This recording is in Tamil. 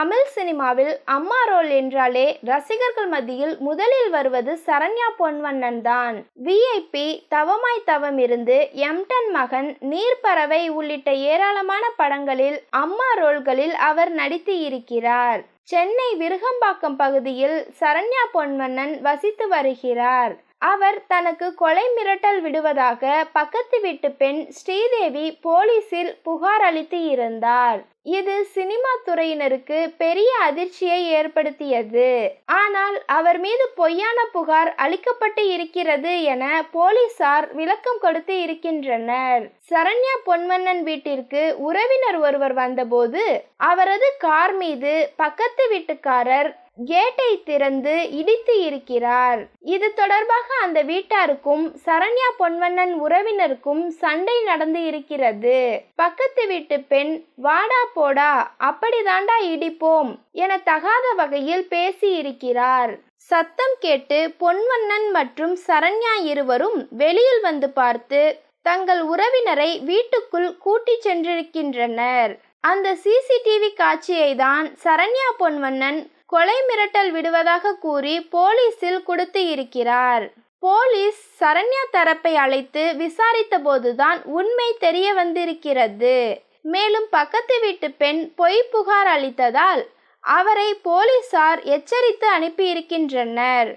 தமிழ் சினிமாவில் அம்மா ரோல் என்றாலே ரசிகர்கள் மத்தியில் முதலில் வருவது சரண்யா பொன்வண்ணன் தான். விஐபி தவமாய் தவம் இருந்து எம்டன் மகன் நீர்ப்பறவை உள்ளிட்ட ஏராளமான படங்களில் அம்மா ரோல்களில் அவர் நடித்து இருக்கிறார். சென்னை விருகம்பாக்கம் பகுதியில் சரண்யா பொன்வண்ணன் வசித்து வருகிறார். அவர் தனக்கு கொலை மிரட்டல் விடுவதாக பக்கத்து வீட்டு பெண் ஸ்ரீதேவி போலீசில் புகார் அளித்து இருந்தார் இது சினிமா துறையினருக்கு பெரிய அதிர்ச்சியை ஏற்படுத்தியது. ஆனால் அவர் மீது பொய்யான புகார் அளிக்கப்பட்டு இருக்கிறது என போலீசார் விளக்கம் கொடுத்து இருக்கின்றனர். சரண்யா பொன்வண்ணன் வீட்டிற்கு உறவினர் ஒருவர் வந்தபோது அவரது கார் மீது பக்கத்து வீட்டுக்காரர் கேட்டை திறந்து இடித்து இருக்கிறார். இது தொடர்பாக அந்த வீட்டாருக்கும் சரண்யா பொன்வண்ணன் உறவினருக்கும் சண்டை நடந்து இருக்கிறது. பக்கத்து வீட்டு பெண் வாடா போடா அப்படிதாண்டா இடிப்போம் என தகாத வகையில் பேசி இருக்கிறார் சத்தம் கேட்டு பொன்வண்ணன் மற்றும் சரண்யா இருவரும் வெளியில் வந்து பார்த்து தங்கள் உறவினரை வீட்டுக்குள் கூட்டிச் சென்றிருக்கின்றனர். அந்த சிசிடிவி காட்சியை தான் சரண்யா பொன்வண்ணன் கொலை மிரட்டல் விடுவதாக கூறி போலீசில் கொடுத்து இருக்கிறார். போலீஸ் சரண்யா தரப்பை அழைத்து விசாரித்த போதுதான் உண்மை தெரிய வந்திருக்கிறது. மேலும் பக்கத்து வீட்டு பெண் பொய் புகார் அளித்ததால் அவரை போலீசார் எச்சரித்து அனுப்பியிருக்கின்றனர்.